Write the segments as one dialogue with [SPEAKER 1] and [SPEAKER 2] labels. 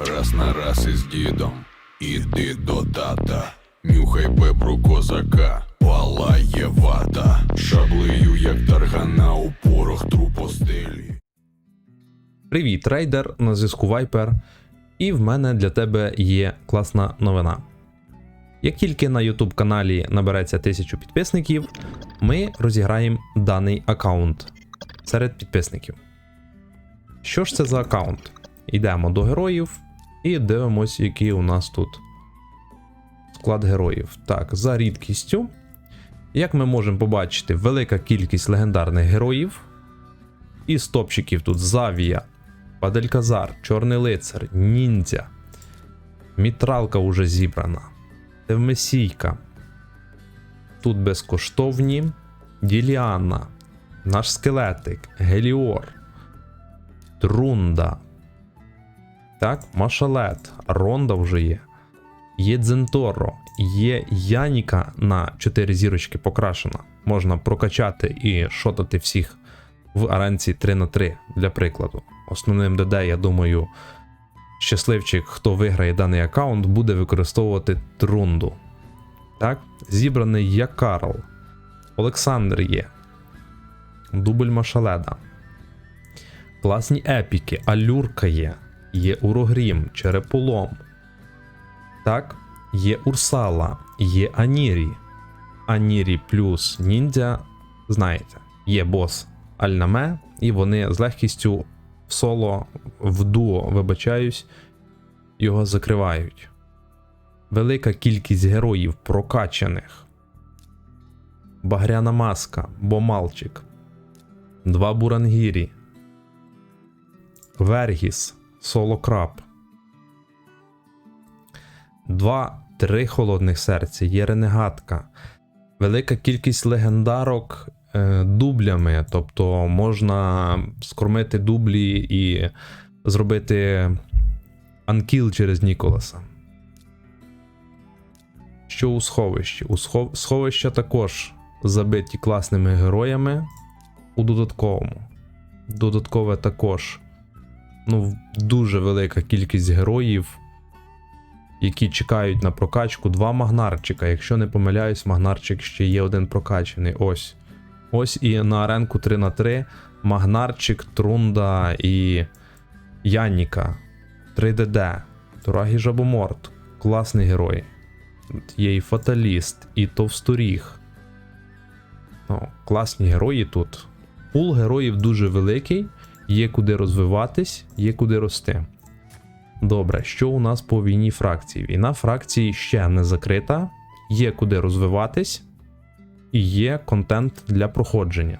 [SPEAKER 1] Раз на раз із дідом, іди до тата, нюхай бебру козака, палає вата, шаблею, як таргана у порох трупостелі.
[SPEAKER 2] Привіт, рейдер, на зв'язку Viper. І в мене для тебе є класна новина. Як тільки на YouTube каналі набереться 1000 підписників, ми розіграємо даний аккаунт серед підписників. Що ж це за аккаунт? Йдемо до героїв і дивимось, який у нас тут склад героїв. Так, за рідкістю. Як ми можемо побачити, велика кількість легендарних героїв. Із топчиків тут Завія, Падельказар, Чорний лицар, Ніндзя. Мітралка уже зібрана. Тевмесійка. Тут безкоштовні. Діліана. Наш скелетик. Геліор. Трунда. Так, Машалет. Ронда вже є. Є Дзенторо. Є Яніка на 4 зірочки покрашена. Можна прокачати і шотати всіх в аранці 3 на 3 для прикладу. Основним ДД, я думаю, щасливчик, хто виграє даний аккаунт, буде використовувати трунду. Так, зібраний є Карл. Олександр є. Дубль Машаледа. Класні епіки, Алюрка є. Є Урогрім, Череполом. Так, є Урсала, є Анірі. Анірі плюс ніндзя. Знаєте, є бос Альнаме, і вони з легкістю в соло, в дуо, вибачаюсь, його закривають. Велика кількість героїв прокачаних. Багряна маска, Бомалчик, два Бурангірі, Вергіс, Солокраб, два три холодних серця, є ренегатка, велика кількість легендарок е, дублями, тобто можна скормити дублі і зробити анкіл через Ніколаса. Що у сховищі? У схов... сховища також забиті класними героями у додатковому. Додаткове також. Ну, дуже велика кількість героїв, які чекають на прокачку. Два магнарчика. Якщо не помиляюсь, магнарчик ще є один прокачаний. Ось. Ось і на аренку 3 на 3 Магнарчик, Трунда і Яніка. 3DD. Турагі Жабоморт. Класний герой. Є і Фаталіст, і Товсторіг. Ну, класні герої тут. Пул героїв дуже великий, є куди розвиватись, є куди рости. Добре, що у нас по війні фракції? Війна фракції ще не закрита, є куди розвиватись, і є контент для проходження.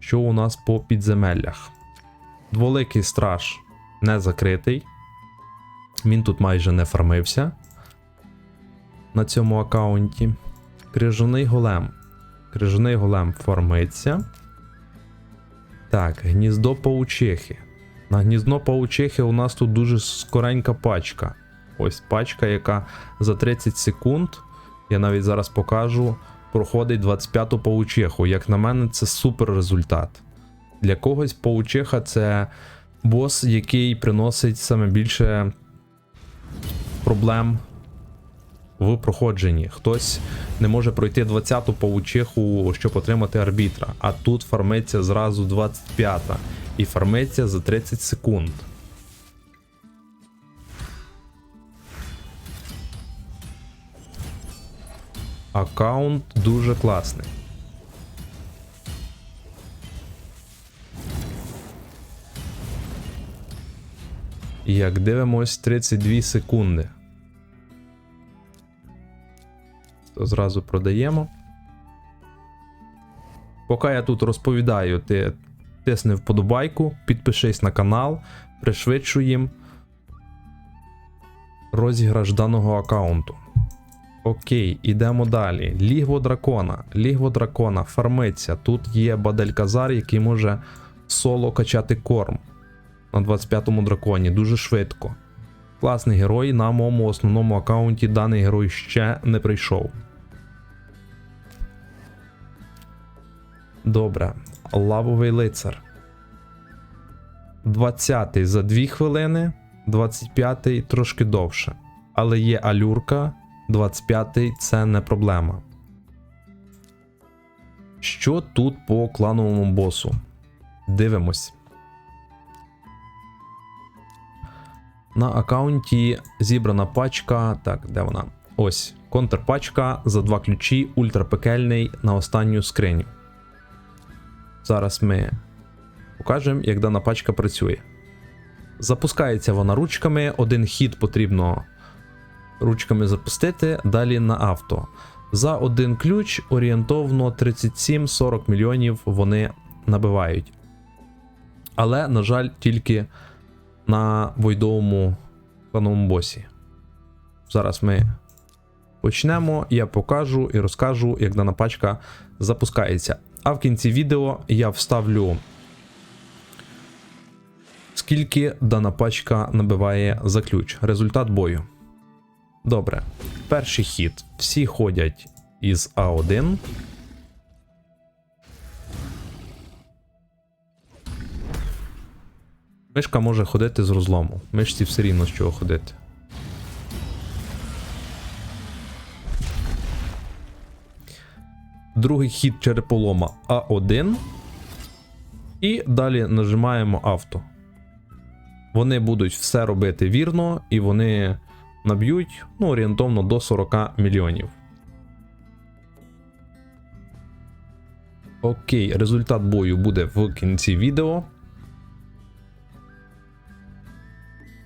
[SPEAKER 2] Що у нас по підземеллях? Дволикий страж не закритий. Він тут майже не фармився на цьому аккаунті. Крижаний голем. Крижаний голем фармиться. Так, гніздо паучихи. На гніздо паучихи у нас тут дуже скоренька пачка. Ось пачка, яка за 30 секунд, я навіть зараз покажу, проходить 25-ту паучиху. Як на мене, це супер результат. Для когось паучиха це бос, який приносить саме більше проблем в проходженні. Хтось не може пройти 20-ту паучиху, щоб отримати арбітра, а тут фармиться зразу 25-та і фармиться за 30 секунд. Аккаунт дуже класний. Як дивимось 32 секунди. Зразу продаємо. Поки я тут розповідаю, ти тисни вподобайку, підпишись на канал, пришвидшуємо розіграш даного аккаунту. Окей, ідемо далі. Лігво дракона. Лігво дракона фармиться. Тут є Бадель-Казар, який може соло качати корм на 25-му драконі дуже швидко. Класний герой на моєму основному аккаунті даний герой ще не прийшов. Добре. Лавовий лицар. 20 за 2 хвилини. 25-й трошки довше. Але є алюрка, 25-й це не проблема. Що тут по клановому босу? Дивимось. На аккаунті зібрана пачка. Так, де вона? Ось, контрпачка за два ключі, ультрапекельний на останню скриню. Зараз ми покажемо, як дана пачка працює. Запускається вона ручками, один хід потрібно ручками запустити, далі на авто. За один ключ орієнтовно 37-40 мільйонів вони набивають. Але, на жаль, тільки на войдовому клановому босі. Зараз ми почнемо, я покажу і розкажу, як дана пачка запускається. А в кінці відео я вставлю, скільки дана пачка набиває за ключ. Результат бою. Добре. Перший хід. Всі ходять із А1. Мишка може ходити з розлому. Мишці все рівно з чого ходити. Другий хід череполома А1. І далі нажимаємо авто. Вони будуть все робити вірно, і вони наб'ють ну, орієнтовно до 40 мільйонів. Окей, результат бою буде в кінці відео.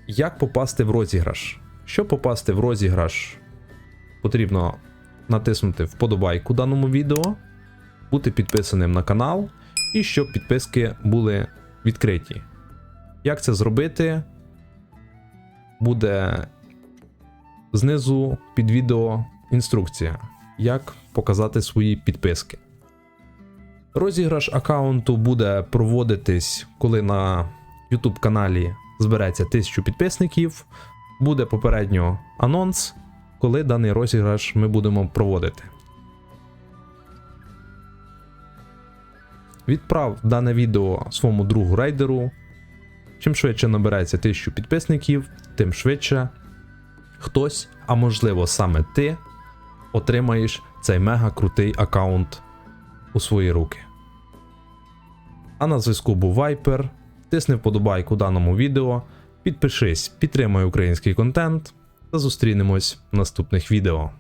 [SPEAKER 2] Як попасти в розіграш? Щоб попасти в розіграш, потрібно натиснути вподобайку даному відео, бути підписаним на канал, і щоб підписки були відкриті. Як це зробити? Буде знизу під відео інструкція, як показати свої підписки. Розіграш аккаунту буде проводитись, коли на YouTube каналі збереться 1000 підписників. Буде попередньо анонс, коли даний розіграш ми будемо проводити. Відправ дане відео своєму другу рейдеру. Чим швидше набереться 1000 підписників, тим швидше хтось, а можливо саме ти, отримаєш цей мега крутий аккаунт у свої руки. А на зв'язку був Viper. Тисни вподобайку даному відео, підпишись, підтримай український контент та зустрінемось в наступних відео.